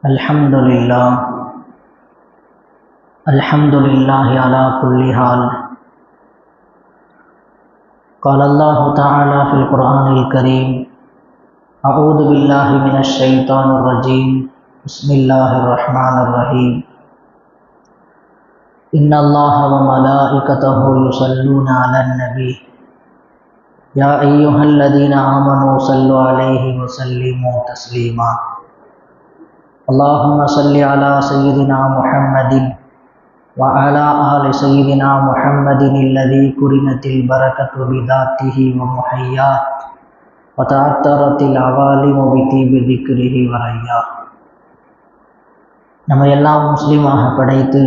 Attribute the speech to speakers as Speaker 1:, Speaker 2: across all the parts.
Speaker 1: الحمد لله الحمد لله على كل حال۔ قال الله تعالى في القرآن الكريم أعوذ بالله من الشيطان الرجيم بسم الله الرحمن الرحيم إن الله وملائكته يصلون على النبي يا أيها الذين آمنوا صلوا عليه وسلموا تسليما اللهم صل على سيدنا محمد وعلى آل سيدنا محمد الذي كرنت البركة بذاته ومحياه وتعثرت العوالم بطيب ذكره ورياه நம்ம எல்லாம் முஸ்லீமாக படைத்து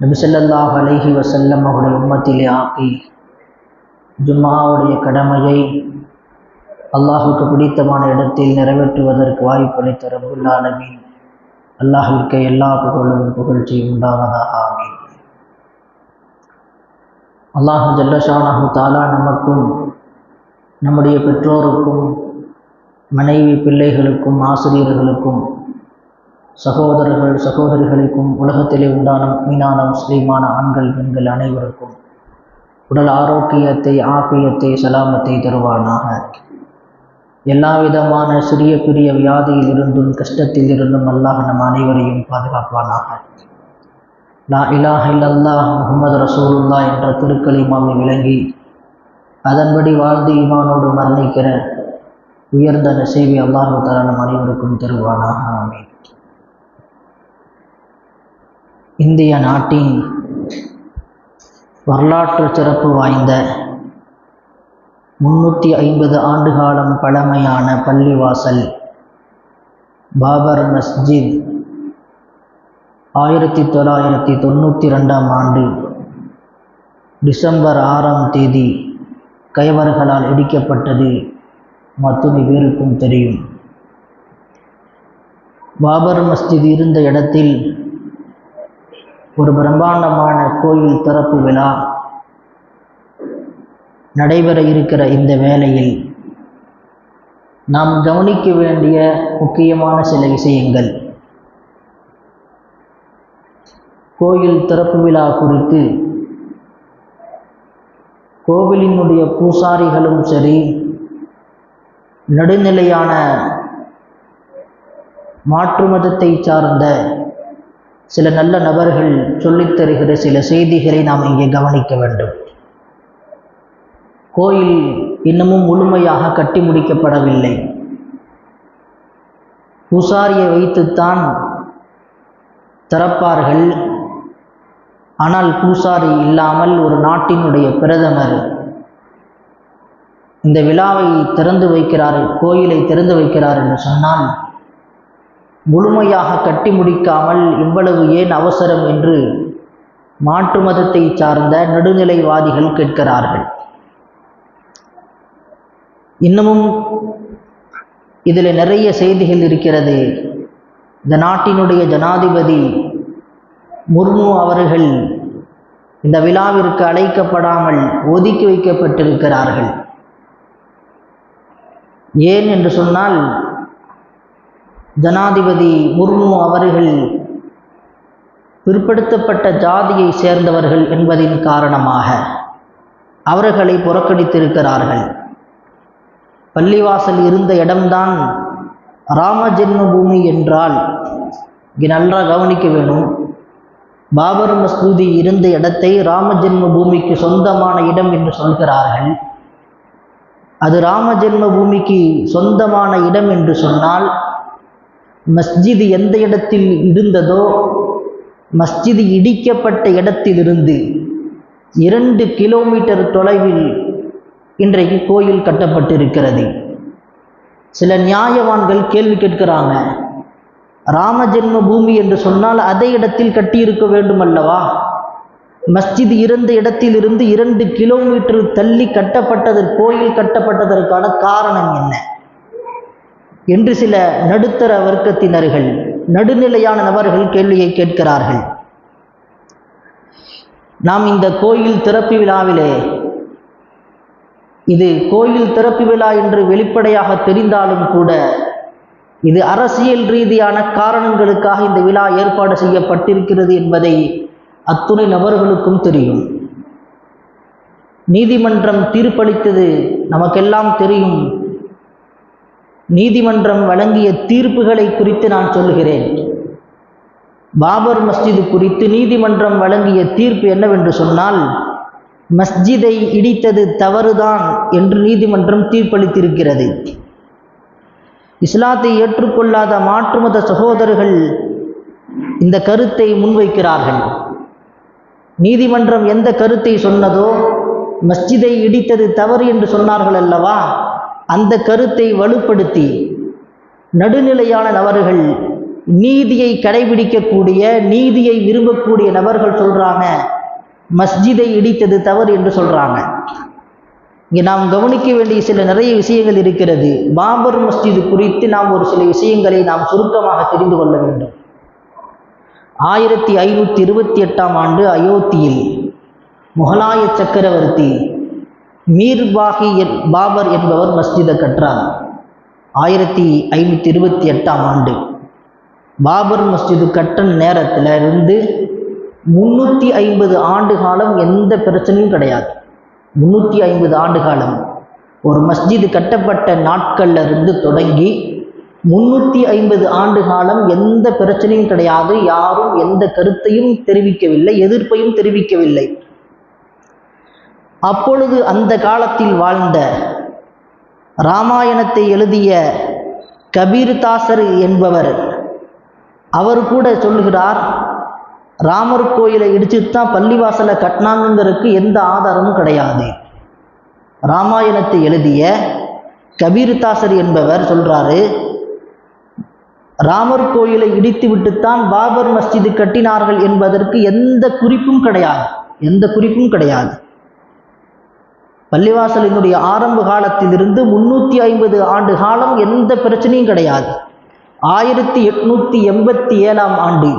Speaker 1: நபிசல்லாஹ் அலைஹி வசல்லம் அவருடைய உம்மத்திலே ஆக்கி ஜும்மாவுடைய கடமையை அல்லாஹுக்கு பிடித்தமான இடத்தில் நிறைவேற்றுவதற்கு வாய்ப்பளித்த ரபுல் ஆலமீன். அல்லாஹிற்கு எல்லா புகழும் புகழ்ச்சி உண்டாவதாக ஆமீன். அல்லாஹு ஜல்லஷானஹு தாலா நமக்கும் நம்முடைய பெற்றோருக்கும் மனைவி பிள்ளைகளுக்கும் ஆசிரியர்களுக்கும் சகோதரர்கள் சகோதரிகளுக்கும் உலகத்திலே உண்டான மீனான முஸ்லீமான ஆண்கள் பெண்கள் அனைவருக்கும் உடல் ஆரோக்கியத்தை ஆபியத்தை சலாமத்தை தருவானாக. எல்லா விதமான சிறிய பெரிய வியாதியில் இருந்தும் கஷ்டத்தில் இருந்தும் அல்லாஹ் நம் அனைவரையும் பாதுகாப்பானாக. லா இலாஹ இல்லல்லாஹ் முகமது ரசூலுல்லா என்ற திருக்கலிமாவை விளங்கி அதன்படி வாழ்ந்து ஈமானோடு மரணிக்கிற உயர்ந்த நசேவி அல்லாஹு தலா நம் அனைவருக்கும் தருவானாக ஆமீன். இந்திய நாட்டின் வரலாற்று சிறப்பு வாய்ந்த முன்னூற்றி ஐம்பது ஆண்டு காலம் பழமையான பள்ளிவாசல் பாபர் மஸ்ஜித். ஆயிரத்தி தொள்ளாயிரத்தி தொண்ணூற்றி ரெண்டாம் ஆண்டு டிசம்பர் ஆறாம் தேதி கைவர்களால் இடிக்கப்பட்டது மத்துணி பேருக்கும் தெரியும். பாபர் மஸ்ஜித் இருந்த இடத்தில் ஒரு பிரம்மாண்டமான கோயில் திறப்பு விழா நடைபெற இருக்கிற இந்த வேளையில் நாம் கவனிக்க வேண்டிய முக்கியமான சில விஷயங்கள். கோயில் திறப்பு விழா குறித்து கோவிலினுடைய பூசாரிகளும் சரி நடுநிலையான மாற்று மதத்தை சார்ந்த சில நல்ல நபர்கள் சொல்லித் தருகிற சில செய்திகளை நாம் இங்கே கவனிக்க வேண்டும். கோயில் இன்னமும் முழுமையாக கட்டி முடிக்கப்படவில்லை. பூசாரியை வைத்துத்தான் திறப்பார்கள். ஆனால் பூசாரி இல்லாமல் ஒரு நாட்டினுடைய பிரதமர் இந்த விழாவை திறந்து வைக்கிறார் கோயிலை திறந்து வைக்கிறார் என்று சொன்னால் முழுமையாக கட்டி முடிக்காமல் இவ்வளவு ஏன் அவசரம் என்று மாற்று மதத்தை சார்ந்த நடுநிலைவாதிகள் கேட்கிறார்கள். இன்னமும் இதில் நிறைய செய்திகள் இருக்கிறது. இந்த நாட்டினுடைய ஜனாதிபதி முர்மு அவர்கள் இந்த விழாவிற்கு அழைக்கப்படாமல் ஒதுக்கி வைக்கப்பட்டிருக்கிறார்கள். ஏன் என்று சொன்னால் ஜனாதிபதி முர்மு அவர்கள் பிற்படுத்தப்பட்ட ஜாதியை சேர்ந்தவர்கள் என்பதின் காரணமாக அவர்களை புறக்கணித்திருக்கிறார்கள். பள்ளிவாசல் இருந்த இடம்தான் ராம ஜென்மபூமி என்றால். இங்கே நல்லா கவனிக்க வேணும். பாபர் மசூதி இருந்த இடத்தை ராம ஜென்ம பூமிக்கு சொந்தமான இடம் என்று சொல்கிறார்கள். அது ராம ஜென்ம பூமிக்கு சொந்தமான இடம் என்று சொன்னால் மஸ்ஜிது எந்த இடத்தில் இருந்ததோ மஸ்ஜிது இடிக்கப்பட்ட இடத்திலிருந்து இரண்டு கிலோமீட்டர் தொலைவில் இன்றைக்கு கோயில் கட்டப்பட்டிருக்கிறது. சில நியாயவான்கள் கேள்வி கேட்கிறாங்க. ராம ஜென்ம பூமி என்று சொன்னால் அதே இடத்தில் கட்டியிருக்க வேண்டும் அல்லவா? மஸ்ஜித் இருந்த இடத்திலிருந்து இரண்டு கிலோமீட்டர் தள்ளி கட்டப்பட்டதற்கு கோயில் கட்டப்பட்டதற்கான காரணம் என்ன? என்று சில நடுத்தர வர்க்கத்தினர்கள் நடுநிலையான நபர்கள் கேள்வியை கேட்கிறார்கள். நாம் இந்த கோயில் திறப்பு விழாவிலே இது கோயில் திறப்பு விழா என்று வெளிப்படையாக தெரிந்தாலும் கூட இது அரசியல் ரீதியான காரணங்களுக்காக இந்த விழா ஏற்பாடு செய்யப்பட்டிருக்கிறது என்பதை அத்துணை நபர்களுக்கும் தெரியும். நீதிமன்றம் தீர்ப்பளித்தது நமக்கெல்லாம் தெரியும். நீதிமன்றம் வழங்கிய தீர்ப்புகளை குறித்து நான் சொல்கிறேன் பாபர் மஸ்ஜிது குறித்து நீதிமன்றம் வழங்கிய தீர்ப்பு என்னவென்று சொன்னால் மஸ்ஜிதை இடித்தது தவறுதான். என்று நீதிமன்றம் தீர்ப்பளித்திருக்கிறது. இஸ்லாத்தை ஏற்றுக்கொள்ளாத மாற்றுமத சகோதரர்கள் இந்த கருத்தை முன்வைக்கிறார்கள். நீதிமன்றம் எந்த கருத்தை சொன்னதோ மஸ்ஜிதை இடித்தது தவறு என்று சொன்னார்கள் அல்லவா? அந்த கருத்தை வலுப்படுத்தி நடுநிலையான நபர்கள் நீதியை கடைபிடிக்கக்கூடிய நீதியை விரும்பக்கூடிய நபர்கள் சொல்கிறாங்க மஸ்ஜிதை இடித்தது தவறு என்று சொல்கிறாங்க இங்கே நாம் கவனிக்க வேண்டிய சில நிறைய விஷயங்கள் இருக்கிறது. பாபர் மஸ்ஜிது குறித்து நாம் ஒரு சில விஷயங்களை நாம் சுருக்கமாக தெரிந்து கொள்ள வேண்டும். ஆயிரத்தி ஐநூற்றி இருபத்தி எட்டாம் ஆண்டு அயோத்தியில் முகலாய சக்கரவர்த்தி மீர்பாகி பாபர் என்பவர் மஸ்ஜிதை கற்றார். ஆயிரத்தி ஐநூற்றி இருபத்தி எட்டாம் ஆண்டு பாபர் மஸ்ஜிது கட்டன் நேரத்தில் இருந்து முந்நூற்றி ஐம்பது ஆண்டு காலம் எந்த பிரச்சனையும் கிடையாது. முந்நூற்றி ஐம்பது ஆண்டு காலம் ஒரு மஸ்ஜிது கட்டப்பட்ட நாட்கள்ல இருந்து தொடங்கி முன்னூற்றி ஐம்பது ஆண்டு காலம் எந்த பிரச்சனையும் கிடையாது யாரும் எந்த கருத்தையும் தெரிவிக்கவில்லை எதிர்ப்பையும் தெரிவிக்கவில்லை. அப்பொழுது அந்த காலத்தில் வாழ்ந்த ராமாயணத்தை எழுதிய கபீர்தாசர் என்பவர் அவர் கூட சொல்லுகிறார் ராமர் கோயிலை இடிச்சுட்டு தான் பள்ளிவாசலை கட்டினாங்கிறதுக்கு எந்த ஆதாரமும் கிடையாது. ராமாயணத்தை எழுதிய கபீர்தாசர் என்பவர் சொல்றாரு ராமர் கோயிலை இடித்து விட்டுத்தான் பாபர் மஸ்ஜிது கட்டினார்கள் என்பதற்கு எந்த குறிப்பும் கிடையாது எந்த குறிப்பும் கிடையாது. பள்ளிவாசலினுடைய ஆரம்ப காலத்திலிருந்து முன்னூற்றி ஐம்பது ஆண்டு காலம் எந்த பிரச்சனையும் கிடையாது. ஆயிரத்தி எட்நூற்றி எண்பத்தி ஏழாம் ஆண்டு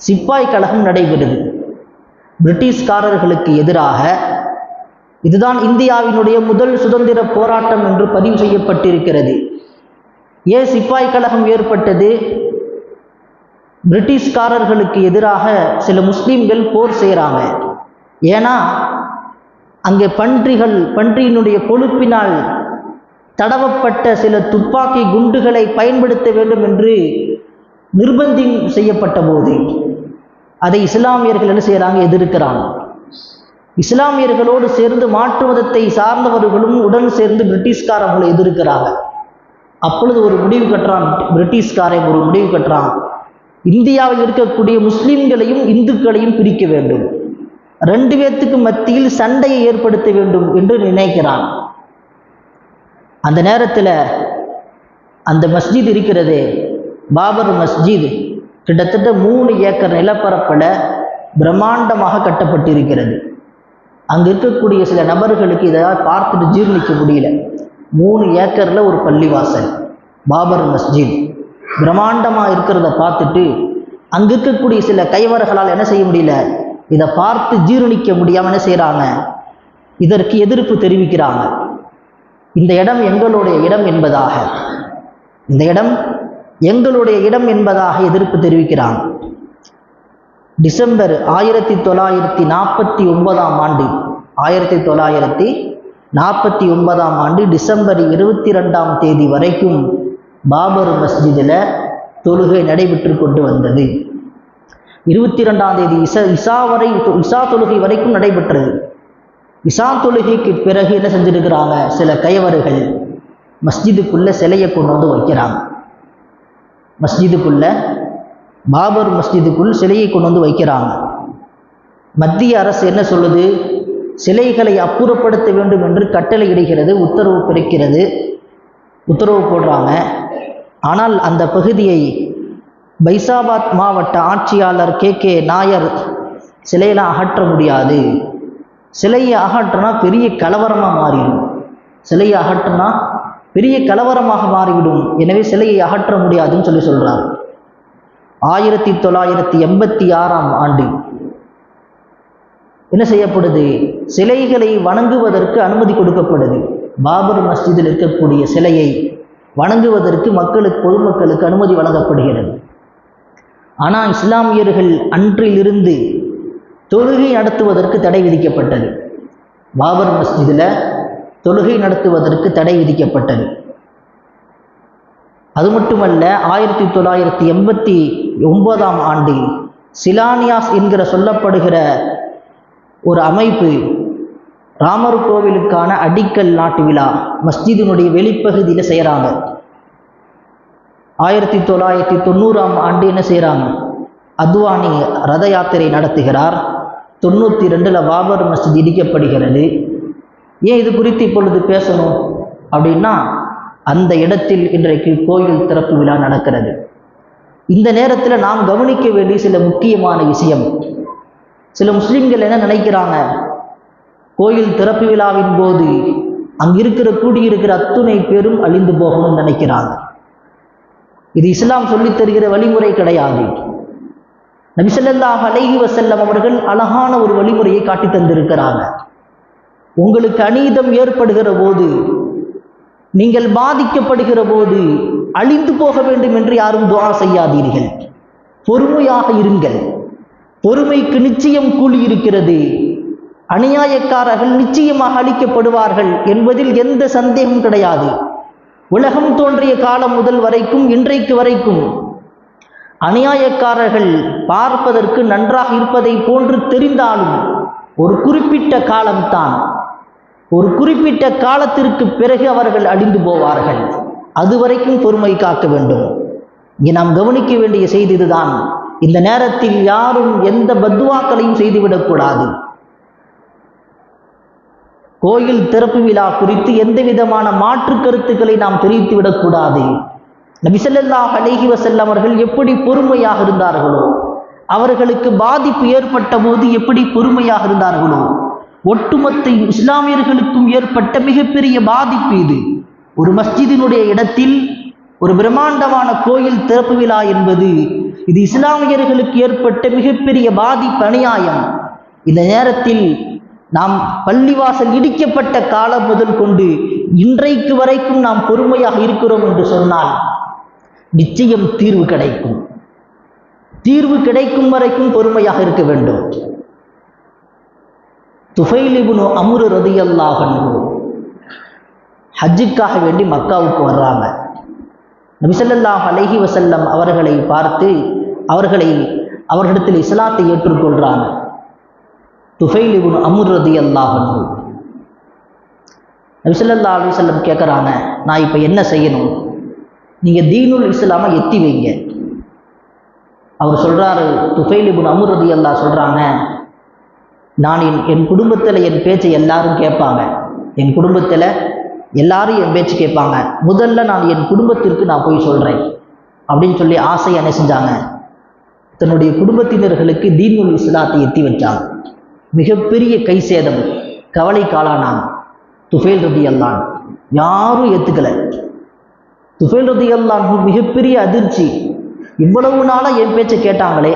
Speaker 1: சிப்பாய் கழகம் நடைபெறுது. பிரிட்டிஷ்காரர்களுக்கு எதிராக இதுதான் இந்தியாவினுடைய முதல் சுதந்திர போராட்டம் என்று பதிவு செய்யப்பட்டிருக்கிறது. ஏன் சிப்பாய் கழகம் ஏற்பட்டது? பிரிட்டிஷ்காரர்களுக்கு எதிராக சில முஸ்லீம்கள் போர் செய்கிறாங்க ஏன்னா அங்கே பன்றிகள் பன்றியினுடைய கொழுப்பினால் தடவப்பட்ட சில துப்பாக்கி குண்டுகளை பயன்படுத்த வேண்டும் என்று நிர்பந்தி செய்யப்பட்ட போது அதை இஸ்லாமியர்கள் என்ன செய்கிறாங்க எதிர்க்கிறாங்க. இஸ்லாமியர்களோடு சேர்ந்து மாற்று மதத்தை சார்ந்தவர்களும் உடன் சேர்ந்து பிரிட்டிஷ்காரர்களை எதிர்க்கிறாங்க. அப்பொழுது ஒரு முடிவு கட்டுறான். பிரிட்டிஷ்காரன் ஒரு முடிவு கட்டுறான். இந்தியாவில் இருக்கக்கூடிய முஸ்லிம்களையும் இந்துக்களையும் பிரிக்க வேண்டும். ரெண்டு பேர்த்துக்கு மத்தியில் சண்டையை ஏற்படுத்த வேண்டும் என்று நினைக்கிறான். அந்த நேரத்தில் அந்த மஸ்ஜித் இருக்கிறதே பாபர் மஸ்ஜித் கிட்டத்தட்ட மூணு ஏக்கர் நிலப்பரப்பில் பிரம்மாண்டமாக கட்டப்பட்டிருக்கிறது. அங்கே இருக்கக்கூடிய சில நபர்களுக்கு இதை பார்த்துட்டு ஜீர்ணிக்க முடியல. மூணு ஏக்கரில் ஒரு பள்ளிவாசல் பாபர் மஸ்ஜித். பிரம்மாண்டமாக இருக்கிறத பார்த்துட்டு அங்கே இருக்கக்கூடிய சில கைவர்களால் என்ன செய்ய முடியல? இதை பார்த்து ஜீரணிக்க முடியாமல் என்ன செய்கிறாங்க இதற்கு எதிர்ப்பு தெரிவிக்கிறாங்க. இந்த இடம் எங்களுடைய இடம் என்பதாக. இந்த இடம் எங்களுடைய இடம் என்பதாக எதிர்ப்பு தெரிவிக்கிறான். டிசம்பர் ஆயிரத்தி தொள்ளாயிரத்தி நாற்பத்தி ஒன்பதாம் ஆண்டு ஆயிரத்தி தொள்ளாயிரத்தி நாற்பத்தி ஒன்பதாம் ஆண்டு டிசம்பர் இருபத்தி ரெண்டாம் தேதி வரைக்கும் பாபர் மஸ்ஜிதில் தொழுகை நடைபெற்று கொண்டு வந்தது. இருபத்தி ரெண்டாம் தேதி இசா இசா வரை இசா தொழுகை வரைக்கும் நடைபெற்றது. இசா தொழுகைக்கு பிறகு என்ன செஞ்சிருக்கிறாங்க? சில கைவர்கள் மஸ்ஜிதுக்குள்ளே சிலையை கொண்டு வந்து வைக்கிறாங்க. மஸ்ஜிதுக்குள்ள பாபர் மஸ்ஜிதுக்குள் சிலையை கொண்டு வந்து வைக்கிறாங்க. மத்திய அரசு என்ன சொல்லுது? சிலைகளை அப்புறப்படுத்த வேண்டும் என்று கட்டளை இடுகிறது உத்தரவு பிறக்கிறது. உத்தரவு போடுறாங்க. ஆனால் அந்த பகுதியை பைசாபாத் மாவட்ட ஆட்சியாளர் கே. கே. நாயர் சிலையெல்லாம் அகற்ற முடியாது. சிலையை அகற்றினா பெரிய கலவரமாக மாறிடும். சிலையை அகற்றினா பெரிய கலவரமாக மாறிவிடும். எனவே சிலையை அகற்ற முடியாதுன்னு சொல்லி சொல்கிறார் ஆயிரத்தி தொள்ளாயிரத்தி எண்பத்தி ஆறாம் ஆண்டு. என்ன செய்யப்படுது? சிலைகளை வணங்குவதற்கு அனுமதி கொடுக்கப்படுது. பாபர் மஸ்ஜிதில் இருக்கக்கூடிய சிலையை வணங்குவதற்கு மக்களுக்கு பொதுமக்களுக்கு அனுமதி வழங்கப்படுகிறது. ஆனால் இஸ்லாமியர்கள் அன்றிலிருந்து தொழுகை நடத்துவதற்கு தடை விதிக்கப்பட்டது. பாபர் மஸ்ஜிதில் தொழுகை நடத்துவதற்கு தடை விதிக்கப்பட்டது. அது மட்டுமல்ல ஆயிரத்தி தொள்ளாயிரத்தி எண்பத்தி ஒன்பதாம் ஆண்டில் சிலானியாஸ் என்கிற சொல்லப்படுகிற ஒரு அமைப்பு ராமர் கோவிலுக்கான அடிக்கல் நாட்டு விழா மஸ்ஜிதினுடைய வெளிப்பகுதியில் செய்கிறாங்க ஆயிரத்தி தொள்ளாயிரத்தி தொண்ணூறாம் ஆண்டு என்ன செய்கிறாங்க அத்வானி ரத யாத்திரை நடத்துகிறார். தொண்ணூற்றி ரெண்டில் பாபர் மஸ்ஜித் இடிக்கப்படுகிறது. ஏன் இது குறித்து இப்பொழுது பேசணும்? அப்படின்னா அந்த இடத்தில் இன்றைக்கு கோயில் திறப்பு விழா நடக்கிறது. இந்த நேரத்தில் நாம் கவனிக்க வேண்டிய சில முக்கியமான விஷயம். சில முஸ்லிம்கள் என்ன நினைக்கிறாங்க? கோயில் திறப்பு விழாவின் போது அங்க இருக்கிற கூடியிருக்கிற அத்துணை பேரும் அழிந்து போகணும்னு நினைக்கிறாங்க. இது இஸ்லாம் சொல்லித் தருகிற வழிமுறை கிடையாது. நபிசல்லாஹ் அலைஹி வசல்லம் அவர்கள் அழகான ஒரு வழிமுறையை காட்டி தந்திருக்கிறாங்க. உங்களுக்கு அநீதம் ஏற்படுகிற போது நீங்கள் பாதிக்கப்படுகிற போது அழிந்து போக வேண்டும் என்று யாரும் துவா செய்யாதீர்கள். பொறுமையாக இருங்கள். பொறுமைக்கு நிச்சயம் கூலி இருக்கிறது. அநியாயக்காரர்கள் நிச்சயமாக அளிக்கப்படுவார்கள் என்பதில் எந்த சந்தேகம் கிடையாது. உலகம் தோன்றிய காலம் முதல் வரைக்கும் இன்றைக்கு வரைக்கும் அநியாயக்காரர்கள் பார்ப்பதற்கு நன்றாக இருப்பதை போன்று தெரிந்தாலும் ஒரு குறிப்பிட்ட காலம்தான். ஒரு குறிப்பிட்ட காலத்திற்கு பிறகு அவர்கள் அழிந்து போவார்கள். அதுவரைக்கும் பொறுமை காக்க வேண்டும். இங்கே நாம் கவனிக்க வேண்டிய செய்தி இதுதான். இந்த நேரத்தில் யாரும் எந்த பத்துவாக்களையும் செய்துவிடக்கூடாது கோயில் திறப்பு விழா குறித்து எந்த விதமான மாற்று கருத்துக்களை நாம் தெரிவித்து விடக்கூடாது நபிசல்லாஹ் அலைஹி வசல்லம் அவர்கள் எப்படி பொறுமையாக இருந்தார்களோ அவர்களுக்கு பாதிப்பு ஏற்பட்ட போது எப்படி பொறுமையாக இருந்தார்களோ ஒட்டுமொத்த இஸ்லாமியர்களுக்கும் ஏற்பட்ட மிகப்பெரிய பாதிப்பு இது. ஒரு மஸ்ஜிதினுடைய இடத்தில் ஒரு பிரம்மாண்டமான கோயில் திறப்பு விழா என்பது இது இஸ்லாமியர்களுக்கு ஏற்பட்ட மிகப்பெரிய பாதிப்பு அநியாயம். இந்த நேரத்தில் நாம் பள்ளிவாசல் இடிக்கப்பட்ட காலம் முதல் கொண்டு இன்றைக்கு வரைக்கும் நாம் பொறுமையாக இருக்கிறோம் என்று சொன்னால் நிச்சயம் தீர்வு கிடைக்கும். தீர்வு கிடைக்கும் வரைக்கும் பொறுமையாக இருக்க வேண்டும். துஃபைலிபுனு அமுரு ரதியல்லாஹன் ஹஜ்ஜுக்காக வேண்டி மக்காவுக்கு வர்றாங்க. நபிசல்லாஹ் அலஹி வசல்லம் அவர்களை பார்த்து அவர்களை அவர்களிடத்தில் இஸ்லாத்தை ஏற்றுக்கொள்கிறாங்க துஃபைலிபுன் அமுர் ரதி அல்லாஹன் நபிசல்லா அலிசல்லம் கேட்குறாங்க நான் இப்போ என்ன செய்யணும்? நீங்கள் தீனுல் இஸ்லாமை எத்தி வைங்க. அவர் சொல்கிறாரு துஃபைலிபுன் அமுர் ரதி அல்லா சொல்கிறாங்க நான் என் என் குடும்பத்தில் என் பேச்சை எல்லாரும் கேட்பாங்க. என் குடும்பத்தில் எல்லாரும் என் பேச்சு கேட்பாங்க. முதல்ல நான் என் குடும்பத்திற்கு நான் போய் சொல்கிறேன் அப்படின்னு சொல்லி ஆசை என்ன செஞ்சாங்க? தன்னுடைய குடும்பத்தினர்களுக்கு தீனுல் இஸ்லாத்தை எத்தி வச்சாங்க மிகப்பெரிய கை சேதம் கவலை காலானாங்க துஃபேல் ரதி அல்லான் யாரும் ஏற்றுக்கலை துஃபேல் ரதி அல்லான் மிகப்பெரிய அதிர்ச்சி. இவ்வளவு நாளாக என் பேச்சை கேட்டாங்களே.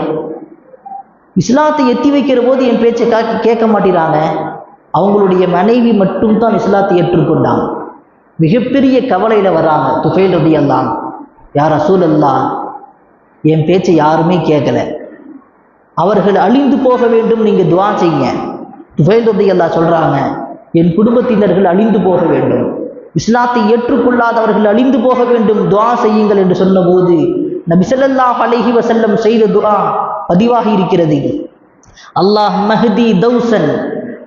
Speaker 1: இஸ்லாத்தை எத்தி வைக்கிற போது என் பேச்சை கா கேட்க மாட்டேறாங்க. அவங்களுடைய மனைவி மட்டும்தான் இஸ்லாத்தை ஏற்றுக்கொண்டாங்க. மிகப்பெரிய கவலையில் வராங்க துஃபைல் ரபி அல்லாம் யார் அசூல் அல்லா என் பேச்சை யாருமே கேட்கல. அவர்கள் அழிந்து போக வேண்டும் நீங்கள் துவா செய்யுங்க. துஃபைல் ரபி அல்லா சொல்கிறாங்க என் குடும்பத்தினர்கள் அழிந்து போக வேண்டும். இஸ்லாத்தை ஏற்றுக்கொள்ளாதவர்கள் அழிந்து போக வேண்டும் துவா செய்யுங்கள் என்று சொன்னபோது நபிசல்லாஹ் அலைஹி வசல்லம் செய்த துவா பதிவாகி இருக்கிறது. அல்லாஹ் மஹதி தௌசன்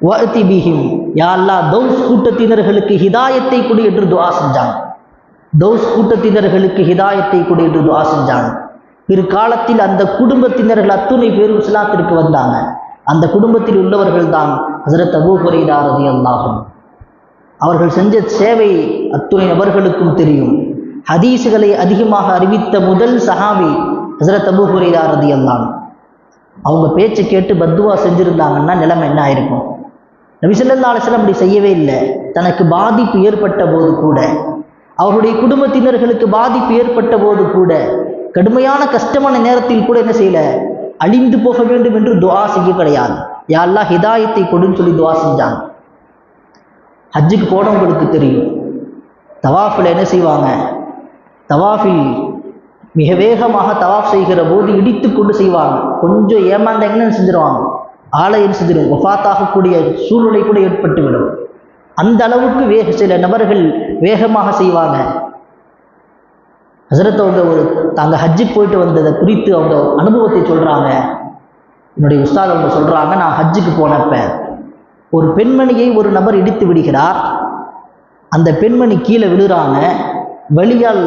Speaker 1: வஅதி பிஹிம். யா அல்லாஹ் தௌஸ் கூட்டத்தினர்களுக்கு ஹிதாயத்தை கொடு என்று துவா செஞ்சாங்க தௌஸ் கூட்டத்தினர்களுக்கு ஹிதாயத்தை கொடு என்று துவா செஞ்சாங்க பிற்காலத்தில் அந்த குடும்பத்தினர்கள் அத்துணை பேரும் இஸ்லாத்திற்கு வந்தாங்க. அந்த குடும்பத்தில் உள்ளவர்கள் தான் ஹசரத் அபூ ஹுரைரா ரலியல்லாஹு அவர்கள் செஞ்ச சேவை அத்துணை நபர்களுக்கும் தெரியும். ஹதீஸுகளை அதிகமாக அறிவித்த முதல் சஹாபி ஹசரத் அபூ ஹுரைரா ரலியல்லாஹு அவங்க பேச்சை கேட்டு பத்துவா செஞ்சுருந்தாங்கன்னா நிலைமை என்ன ஆயிருக்கும்? நபி ஸல்லல்லாஹு அப்படி செய்யவே இல்லை. தனக்கு பாதிப்பு ஏற்பட்ட போது கூட அவருடைய குடும்பத்தினர்களுக்கு பாதிப்பு ஏற்பட்ட போது கூட கடுமையான கஷ்டமான நேரத்தில் கூட என்ன செய்யல? அழிந்து போக வேண்டும் என்று துவா செய்ய கிடையாது. யாரெல்லாம் ஹிதாயத்தை கொடுன்னு சொல்லி துவா செஞ்சாங்க. ஹஜ்ஜுக்கு போனவங்களுக்கு தெரியும். தவாஃபில் என்ன செய்வாங்க? தவாஃபில் மிக வேகமாக தவாஃப் செய்கிற போது இடித்து கொண்டு செய்வாங்க. கொஞ்சம் ஏமாந்தாங்கன்னு செஞ்சிருவாங்க? ஆலயம் செஞ்சிடும் ஒஃபாத்தாகக்கூடிய சூழ்நிலை கூட ஏற்பட்டுவிடும். அந்த அளவுக்கு வேக சில நபர்கள் வேகமாக செய்வாங்க. ஹசரத் அவங்க ஒரு தாங்க ஹஜ்ஜுக்கு போயிட்டு வந்ததை குறித்து அவங்க அனுபவத்தை சொல்கிறாங்க என்னுடைய உஸ்தாத் அவங்க சொல்கிறாங்க நான் ஹஜ்ஜுக்கு போனப்ப ஒரு பெண்மணியை ஒரு நபர் இடித்து விடுகிறார். அந்த பெண்மணி கீழே விழுறாங்க. வழியால்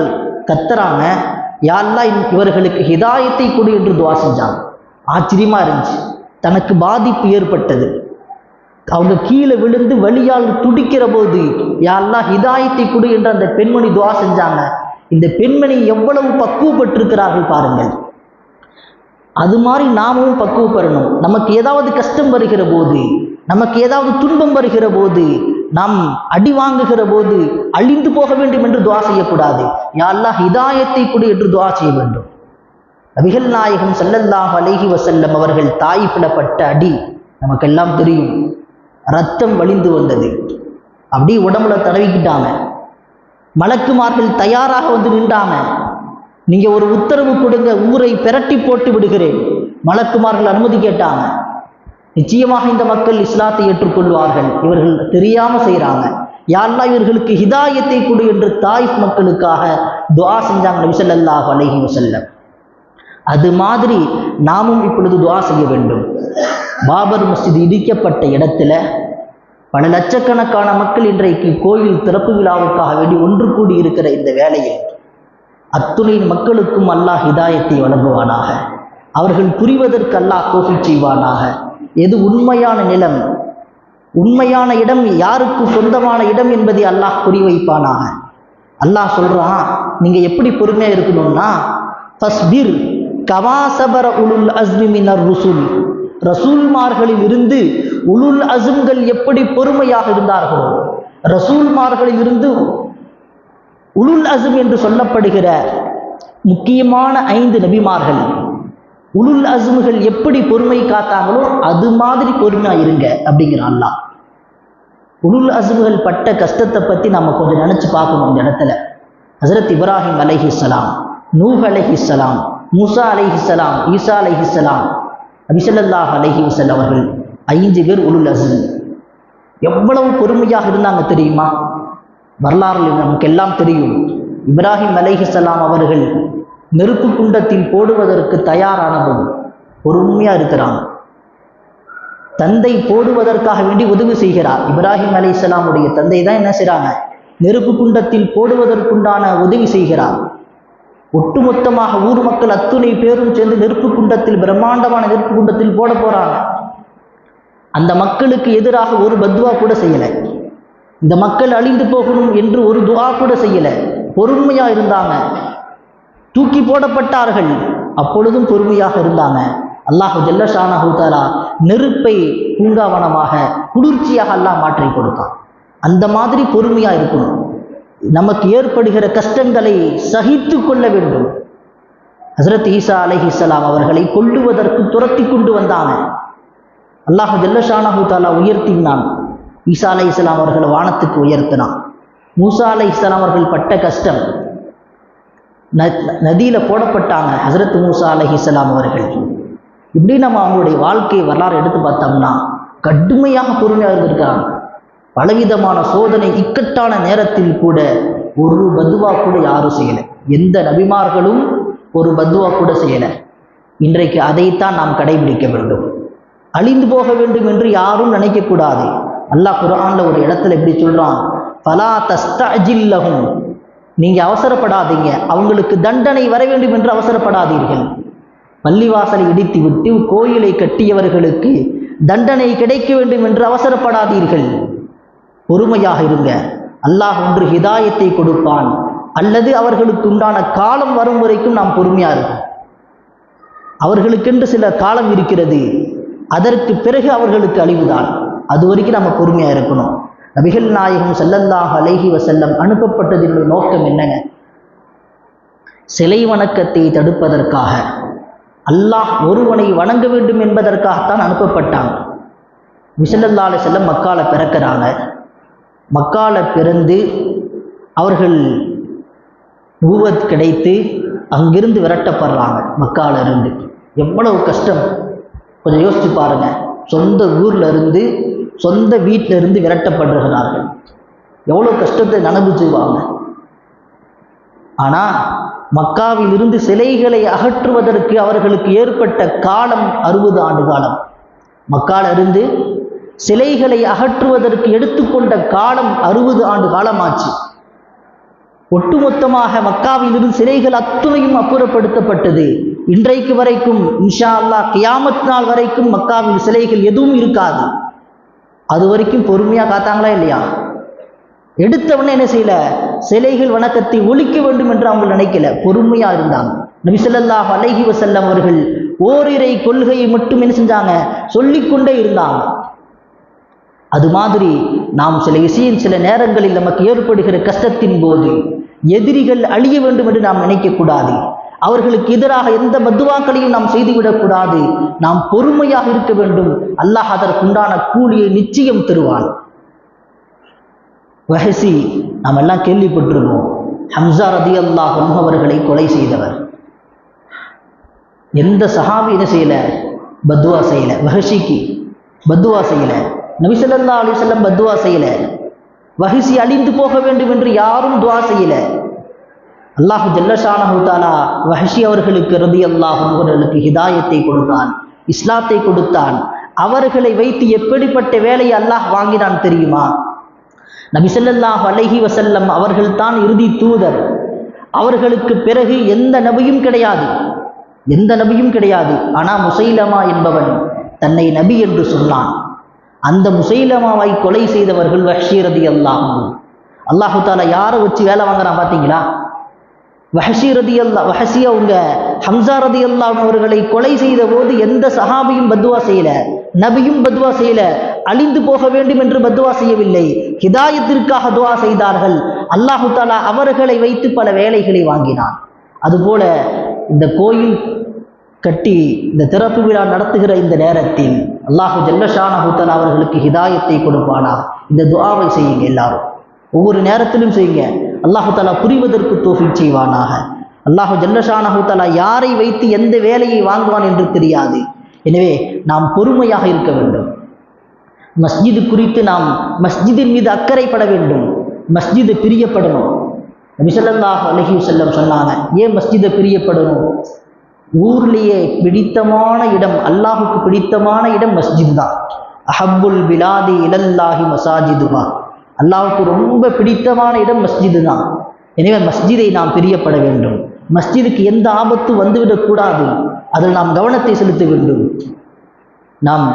Speaker 1: கத்துறாங்க. யாரெல்லாம் இவர்களுக்கு ஹிதாயத்தை கொடு என்று துவா செஞ்சாங்க. ஆச்சரியமா இருந்துச்சு. தனக்கு பாதிப்பு ஏற்பட்டது. அவங்க கீழே விழுந்து வழியால் துடிக்கிற போது யாரெல்லாம் ஹிதாயத்தை கொடு என்று அந்த பெண்மணி துவா செஞ்சாங்க. இந்த பெண்மணி எவ்வளவு பக்குவப்பட்டிருக்கிறார்கள் பாருங்கள். அது மாதிரி நாமும் பக்குவப்படணும். நமக்கு ஏதாவது கஷ்டம் வருகிற போது நமக்கு ஏதாவது துன்பம் வருகிற போது நாம் அடி வாங்குகிற போது அழிந்து போக வேண்டும் என்று துவா செய்யக்கூடாது. யாரெல்லாம் ஹிதாயத்தை கொடு என்று துவா செய்ய வேண்டும். நபிகள் நாயகம் ஸல்லல்லாஹு அலைஹி வசல்லம் அவர்கள் தாய் பிளப்பட்ட அடி நமக்கெல்லாம் தெரியும். ரத்தம் வழிந்து வந்தது. அப்படியே உடம்புல தடவிக்கிட்டாங்க. மலக்குமார்கள் தயாராக வந்து நின்றாங்க. நீங்கள் ஒரு உத்தரவு கொடுங்க ஊரை பிரட்டி போட்டு விடுகிறேன். மலக்குமார்கள் அனுமதி கேட்டாங்க. நிச்சயமாக இந்த மக்கள் இஸ்லாத்தை ஏற்றுக்கொள்வார்கள். இவர்கள் தெரியாம செய்கிறாங்க யாரெல்லாம் இவர்களுக்கு ஹிதாயத்தை கொடு என்று தாயிஃப் மக்களுக்காக துவா செஞ்சாங்க நபி அலஹி வசல்லம் அது மாதிரி நாமும் இப்பொழுது துவா செய்ய வேண்டும். பாபர் மஸ்ஜித் இடிக்கப்பட்ட இடத்துல பல லட்சக்கணக்கான மக்கள் இன்றைக்கு கோயில் திறப்பு விழாவுக்காக வேண்டி ஒன்று கூடி இருக்கிற இந்த வேலையில் அத்துணை மக்களுக்கும் அல்லாஹ் ஹிதாயத்தை வழங்குவானாக. அவர்கள் புரிவதற்கு அல்லாஹ் தோஃபி செய்வானாக. எது உண்மையான நிலம்? உண்மையான இடம் யாருக்கு சொந்தமான இடம் என்பதை அல்லாஹ் குறிவைப்பானாக அல்லாஹ் சொல்றான் நீங்க எப்படி பொறுமையா இருக்கணும்னா ஃபஸ்பிர் கவாசபர உலுல் அஸ்மி ருசூல். ரசூல்மார்களில் இருந்து உலுல் அசும்கள் எப்படி பொறுமையாக இருந்தார்களோ ரசூல்மார்களில் இருந்து உலுல் அசும் என்று சொல்லப்படுகிற முக்கியமான ஐந்து நபிமார்கள் உலுல் அசுமுகள் எப்படி பொறுமை காத்தாங்களோ அது மாதிரி பொறுமையா இருங்க அப்படிங்கிற அல்லாஹ். உலுல் அசுமுகள் பட்ட கஷ்டத்தை பத்தி நம்ம கொஞ்சம் நினைச்சு பார்க்கணும் இந்த இடத்துல. ஹசரத் இப்ராஹிம் அலஹிஸ்லாம் நூஹ் அலஹிஸ்லாம் மூசா அலஹிஸ்லாம் ஈசா அலஹிஸ்லாம் அபிசல்லாஹ் அலைஹி வஸல்லம் அவர்கள் ஐந்து பேர் உலுல் அசும் எவ்வளவு பொறுமையாக இருந்தாங்க தெரியுமா? வரலாறு நமக்கு எல்லாம் தெரியும். இப்ராஹிம் அலைஹிஸ்ஸலாம் அவர்கள் நெருப்பு குண்டத்தில் போடுவதற்கு தயாரானவன் பொறுமையா இருக்கிறான். தந்தை போடுவதற்காக வேண்டி உதவி செய்கிறார். இப்ராஹிம் அலைஹிஸ்ஸலாமுடைய தந்தை தான் என்ன செய்றாங்க? நெருப்பு குண்டத்தில் போடுவதற்குண்டான உதவி செய்கிறார். ஒட்டுமொத்தமாக ஊர் மக்கள் அத்துணை பேரும் சேர்ந்து நெருப்பு குண்டத்தில் பிரம்மாண்டமான நெருப்பு குண்டத்தில் போட போறாங்க. அந்த மக்களுக்கு எதிராக ஒரு பத்வா கூட செய்யலை. இந்த மக்கள் அழிந்து போகணும் என்று ஒரு துவா கூட செய்யலை. பொறுமையா இருந்தாங்க. தூக்கி போடப்பட்டார்கள். அப்பொழுதும் பொறுமையாக இருந்தாங்க. அல்லாஹு ஜல்ல ஹூதாரா நெருப்பை பூங்காவனமாக குளிர்ச்சியாக அல்லாஹ் மாற்றி கொடுத்தான். அந்த மாதிரி பொறுமையாக இருக்கணும். நமக்கு ஏற்படுகிற கஷ்டங்களை சகித்து கொள்ள வேண்டும். ஹசரத் ஈசா அலைஹிஸ்ஸலாம் அவர்களை கொல்லுவதற்கு துரத்தி கொண்டு வந்தாங்க. அல்லாஹ் ஜல்ல ஷானஹு உயர்த்தினான். ஈசா அலை இஸ்லாம் அவர்கள் வானத்துக்கு உயர்த்தினான். மூசா அலை இஸ்லாம் அவர்கள் பட்ட கஷ்டம் ந- நதியில் போடப்பட்டாங்க ஹசரத் மூசா அலஹி இஸ்லாம் அவர்கள். இப்படி நம்ம அவங்களுடைய வாழ்க்கை வரலாறு எடுத்து பார்த்தோம்னா கடுமையாக பொறுமையாக இருந்திருக்காங்க பலவிதமான சோதனை இக்கட்டான நேரத்தில் கூட ஒரு பதுவா கூட யாரும் செய்யலை. எந்த நபிமார்களும் ஒரு பதுவா கூட செய்யலை. இன்றைக்கு அதைத்தான் நாம் கடைபிடிக்க வேண்டும். அழிந்து போக வேண்டும் என்று யாரும் நினைக்கக்கூடாது. அல்லாஹ் குரானில் ஒரு இடத்துல எப்படி சொல்கிறான் பலா தஸ்தஜில்லஹும் நீங்கள் அவசரப்படாதீங்க. அவங்களுக்கு தண்டனை வர வேண்டும் என்று அவசரப்படாதீர்கள். பள்ளிவாசலை இடித்து விட்டு கோயிலை கட்டியவர்களுக்கு தண்டனை கிடைக்க வேண்டும் என்று அவசரப்படாதீர்கள். பொறுமையாக இருங்க. அல்லாஹ் ஒன்று ஹிதாயத்தை கொடுப்பான். அல்லது அவர்களுக்கு உண்டான காலம் வரும் வரைக்கும் நாம் பொறுமையாக இருக்கும் அவர்களுக்கென்று சில காலம் இருக்கிறது. அதற்கு பிறகு அவர்களுக்கு அழிவுதான். அது வரைக்கும் நம்ம பொறுமையாக இருக்கணும். நபிகள் நாயகம் ஸல்லல்லாஹு அலைஹி வசல்லம் அனுப்பப்பட்டதனுடைய நோக்கம் என்னங்க? சிலை வணக்கத்தை தடுப்பதற்காக. அல்லாஹ் ஒருவனை வணங்க வேண்டும் என்பதற்காகத்தான் அனுப்பப்பட்டாங்க விசல்லல்லா செல்லம் மக்கால பிறக்கிறாங்க. மக்கால பிறந்து அவர்கள் ஊவத் கிடைத்து அங்கிருந்து விரட்டப்படுறாங்க. மக்கால இருந்து. எவ்வளவு கஷ்டம்? கொஞ்சம் யோசிச்சு பாருங்க. சொந்த ஊர்ல இருந்து சொந்த வீட்டிலிருந்து விரட்டப்படுகிறார்கள். எவ்வளோ கஷ்டத்தை அனுபவிச்சுவாங்க ஆனால் மக்காவிலிருந்து சிலைகளை அகற்றுவதற்கு அவர்களுக்கு ஏற்பட்ட காலம் அறுபது ஆண்டு காலம். மக்காலிருந்து சிலைகளை அகற்றுவதற்கு எடுத்துக்கொண்ட காலம் அறுபது ஆண்டு காலமாச்சு. ஒட்டுமொத்தமாக மக்காவிலிருந்து சிலைகள் அத்துணையும் அப்புறப்படுத்தப்பட்டது. இன்றைக்கு வரைக்கும் இன்ஷா அல்லாஹ் கியாமத் நாள் வரைக்கும் மக்காவில் சிலைகள் எதுவும் இருக்காது. அது வரைக்கும் பொறுமையாக காத்தாங்களா இல்லையா? எடுத்தவொடனே என்ன செய்யல? சிலைகள் வணக்கத்தை ஒழிக்க வேண்டும் என்று அவங்க நினைக்கல. பொறுமையா இருந்தாங்க. நபிசல்லாஹ் ஸல்லல்லாஹு அலைஹி வஸல்லம் அவர்கள் ஓரிரை கொள்கையை மட்டும் என்ன செஞ்சாங்க? சொல்லிக்கொண்டே இருந்தாங்க. அது மாதிரி நாம் சில விஷயம் சில நேரங்களில் நமக்கு ஏற்படுகிற கஷ்டத்தின் போது எதிரிகள் அழிய வேண்டும் என்று நாம் நினைக்கக்கூடாது அவர்களுக்கு எதிராக எந்த பத்துவாக்களையும் நாம் செய்துவிடக்கூடாது நாம் பொறுமையாக இருக்க வேண்டும். அல்லாஹ் அதற்குண்டான கூலியை நிச்சயம் தருவான். வஹசி நாம் எல்லாம் கேள்விப்பட்டிருக்கோம் ஹம்சா ரதி அல்லாஹ் அவர்களை கொலை செய்தவர். எந்த சஹாபி என்ன செய்யல? பத்வா செய்யல. வஹஷிக்கு பத்வா செய்யல. நபிசல்லா அலிசல்லம் பத்வா செய்யல. வஹிசி அழிந்து போக வேண்டும் என்று யாரும் துவா செய்யல. அல்லாஹு ஜல்லஷானஹு தாலா வஹஷி அவர்களுக்கு ரதி அல்லாஹ் அவர்களுக்கு ஹிதாயத்தை கொடுத்தான் இஸ்லாத்தை கொடுத்தான். அவர்களை வைத்து எப்படிப்பட்ட வேலையை அல்லாஹ் வாங்கினான் தெரியுமா? நபிசல்லாஹ் அலஹி வசல்லம் அவர்கள்தான் இறுதி தூதர். அவர்களுக்கு பிறகு எந்த நபியும் கிடையாது. எந்த நபியும் கிடையாது. ஆனால் முசைலமா என்பவன் தன்னை நபி என்று சொன்னான். அந்த முசைலமாவை கொலை செய்தவர்கள் வஹ்ஷீரதி அல்லாஹ் அல்லாஹு தாலா யாரை வச்சு வேலை வாங்குறான் பார்த்தீங்களா? வஹஷி ரதி அல்லா வஹசி அவங்க ஹம்சா ரதி அல்லா அவர்களை கொலை செய்த போது எந்த சஹாபியும் பத்வா செய்யல நபியும் பத்வா செய்யல அழிந்து போக வேண்டும் என்று பத்வா செய்யவில்லை. ஹிதாயத்திற்காக துவா செய்தார்கள். அல்லாஹு தாலா அவர்களை வைத்து பல வேலைகளை வாங்கினான். அதுபோல இந்த கோயில் கட்டி இந்த திறப்பு விழா நடத்துகிற இந்த நேரத்தில் அல்லாஹு ஜல்லஷான தஆலா அவர்களுக்கு ஹிதாயத்தை கொடுப்பானா? இந்த துவாவை செய்யுங்க எல்லாரும். ஒவ்வொரு நேரத்திலும் செய்யுங்க. அல்லாஹு தாலா புரிவதற்கு தோஃபிக் செய்வானாக. அல்லாஹு ஜல்லஷானஹு தாலா யாரை வைத்து எந்த வேலையை வாங்குவான் என்று தெரியாது. எனவே நாம் பொறுமையாக இருக்க வேண்டும். மஸ்ஜிது குறித்து நாம் மஸ்ஜிதின் மீது அக்கறைப்பட வேண்டும். மஸ்ஜிது பிரியப்படணும். நபிசல்லாஹ் அலஹி செல்லம் சொன்னாங்க ஏன் மஸ்ஜிதை பிரியப்படணும்? ஊர்லேயே பிடித்தமான இடம் அல்லாஹுக்கு பிடித்தமான இடம் மஸ்ஜித் தான் அஹப்புல் பிலாதி இலல்லாஹி மசாஜிதுவா அல்லாஹுக்கு ரொம்ப பிடித்தமான இடம் மஸ்ஜிது தான் எனவே மஸ்ஜிதை நாம் பிரியப்பட வேண்டும். மஸ்ஜிதுக்கு எந்த ஆபத்தும் வந்துவிடக்கூடாது அதில் நாம் கவனத்தை செலுத்த வேண்டும். நாம்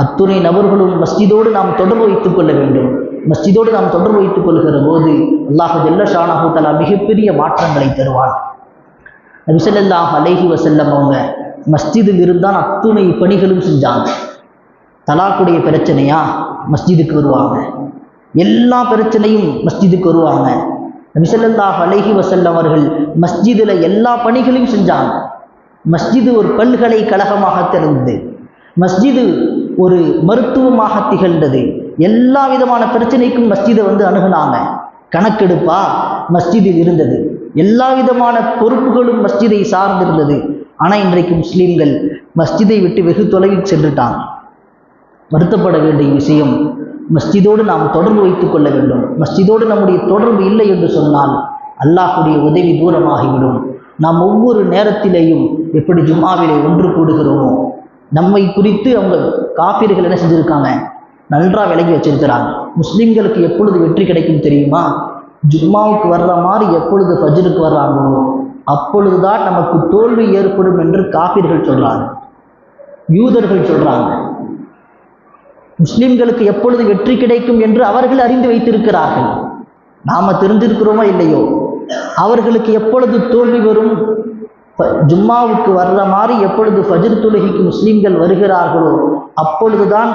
Speaker 1: அத்துணை நபர்களும் மஸ்ஜிதோடு நாம் தொடர்பு வைத்துக் கொள்ள வேண்டும். மஸ்ஜிதோடு நாம் தொடர்பு வைத்துக் கொள்கிற போது அல்லாஹு ஜல்ல தலா மிகப்பெரிய மாற்றங்களை தருவான். நபிசல்லாஹ் அலைஹி வசல்லம் அவங்க மஸ்ஜிதில் இருந்தால் அத்துணை பணிகளும் செஞ்சாங்க. தலாக்குடைய பிரச்சனையா? மஸ்ஜிதுக்கு வருவாங்க. எல்லா பிரச்சனையும் மஸ்ஜிதுக்கு வருவாங்க. நபிசல்லாஹ் அலைஹி வசல்லம் அவர்கள் மஸ்ஜிதில் எல்லா பணிகளையும் செஞ்சாங்க. மஸ்ஜிது ஒரு பல்கலைக்கழகமாக திறந்தது மஸ்ஜிது ஒரு மருத்துவமாக திகழ்ந்தது. எல்லா விதமான பிரச்சனைக்கும் மஸ்ஜிதை வந்து அணுகுனாங்க. கணக்கெடுப்பா மஸ்ஜிதில் இருந்தது. எல்லா விதமான பொறுப்புகளும் மஸ்ஜிதை சார்ந்திருந்தது. ஆனால் இன்றைக்கு முஸ்லீம்கள் மஸ்ஜிதை விட்டு வெகு தொலைவில் சென்றுட்டாங்க. வருத்தப்பட வேண்டிய விஷயம் மஸ்ஜிதோடு நாம் தொடர்பு வைத்துக் கொள்ள வேண்டும். மஸ்ஜிதோடு நம்முடைய தொடர்பு இல்லை என்று சொன்னால் அல்லாஹுடைய உதவி தூரமாகிவிடும். நாம் ஒவ்வொரு நேரத்திலேயும் எப்படி ஜும்மாவிலே ஒன்று கூடுகிறோமோ நம்மை குறித்து அவங்க காப்பீர்கள் என்ன செஞ்சுருக்காங்க? நன்றாக விலகி வச்சிருக்கிறாங்க. முஸ்லீம்களுக்கு எப்பொழுது வெற்றி கிடைக்கும் தெரியுமா? ஜும்மாவுக்கு வர்ற மாதிரி எப்பொழுது ஃபஜ்ருக்கு வர்றாங்களோ அப்பொழுதுதான் நமக்கு தோல்வி ஏற்படும் என்று காப்பீர்கள் சொல்கிறாங்க யூதர்கள் சொல்கிறாங்க முஸ்லிம்களுக்கு எப்பொழுது வெற்றி கிடைக்கும் என்று அவர்கள் அறிந்து வைத்திருக்கிறார்கள். நாம் தெரிந்திருக்கிறோமோ இல்லையோ? அவர்களுக்கு எப்பொழுது தோல்வி வரும்? ஜும்மாவுக்கு வர்ற மாதிரி எப்பொழுது ஃபஜர் தொழுகைக்கு முஸ்லீம்கள் வருகிறார்களோ அப்பொழுதுதான்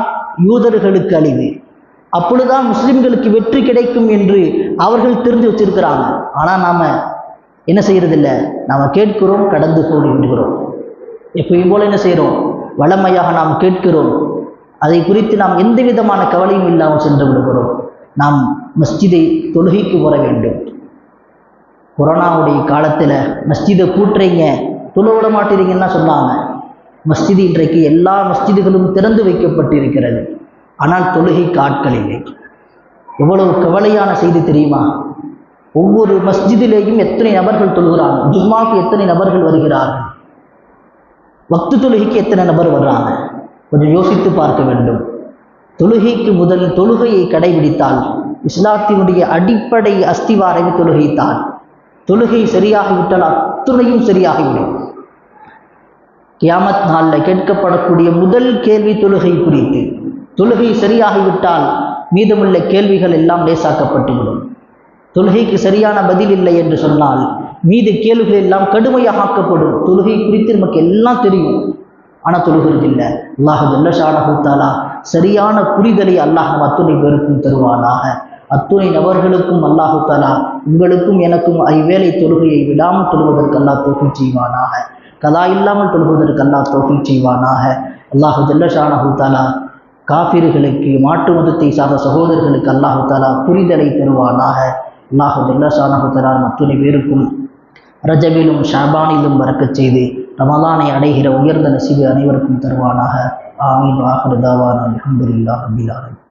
Speaker 1: யூதர்களுக்கு அழிவு. அப்பொழுதுதான் முஸ்லிம்களுக்கு வெற்றி கிடைக்கும் என்று அவர்கள் தெரிஞ்சு வச்சிருக்கிறாங்க. ஆனால் நாம் என்ன செய்கிறதில்ல நாம் கேட்கிறோம் கடந்து போடுகின்றோம் எப்பயும் போல என்ன செய்கிறோம் வளமையாக நாம் கேட்கிறோம். அதை குறித்து நாம் எந்த விதமான கவலையும் இல்லாமல் சென்று விடுகிறோம். நாம் மஸ்ஜிதை தொழுகைக்கு வர வேண்டும். கொரோனாவுடைய காலத்தில் மஸ்ஜிதை பூட்டுறீங்க தொழுவிட மாட்டீங்கன்னு சொன்னாங்க. மஸ்ஜிது இன்றைக்கு எல்லா மஸ்ஜிதுகளும் திறந்து வைக்கப்பட்டிருக்கிறது. ஆனால் தொழுகைக்கு காட்கள் இல்லை. எவ்வளவு கவலையான செய்தி தெரியுமா? ஒவ்வொரு மஸ்ஜிதிலேயும் எத்தனை நபர்கள் தொழுகிறாங்க? ஜும்மாவுக்கு எத்தனை நபர்கள் வருகிறார்கள்? வக்து தொழுகைக்கு எத்தனை நபர் வர்றாங்க? கொஞ்சம் யோசித்து பார்க்க வேண்டும். தொழுகைக்கு முதல் தொழுகையை கடைபிடித்தால் இஸ்லாத்தினுடைய அடிப்படை அஸ்திவாரமே தொழுகைத்தான் தொழுகை சரியாகிவிட்டால் அத்துணையும் சரியாகிவிடும். கியாமத் நாளில் கேட்கப்படக்கூடிய முதல் கேள்வி தொழுகை குறித்து. தொழுகை சரியாகிவிட்டால் மீதமுள்ள கேள்விகள் எல்லாம் லேசாக்கப்பட்டுவிடும். தொழுகைக்கு சரியான பதில் இல்லை என்று சொன்னால் மீது கேள்விகள் எல்லாம் கடுமையாக ஆக்கப்படும் தொழுகை குறித்து நமக்கு எல்லாம் தெரியும். ஆனால் தொழுகிறதில்லை அல்லாஹ் ஜல்லஷானஹூத்தாலா சரியான புரிதலை அல்லாஹ் அத்துணை பேருக்கும் தருவானாக. அத்துணை நபர்களுக்கும் அல்லாஹுத்தாலா உங்களுக்கும் எனக்கும் ஐவேளை தொழுகையை விடாமல் தொழுவதற்கு அல்லாஹ் தோஃபி செய்வானாக. கதா இல்லாமல் தொழுவதற்கு அல்லாஹ் தோஃபி செய்வானாக. அல்லாஹு ஜல்லஷானகுத்தாலா காபிர்களுக்கு மாட்டு மதத்தை சார்ந்த சகோதரர்களுக்கு அல்லாஹு தாலா புரிதலை தருவானாக. அல்லாஹு ஜல்லஷானகுத்தாலா அத்துணை பேருக்கும் ரஜவிலும் ஷாபானிலும் வரக்கச் செய்து ரமலானை அடைகிற உயர்ந்த நசிபு அனைவருக்கும் தருவானாக. ஆமீன். ஆஹர் தாவான். அலமதுல்லா அபிலான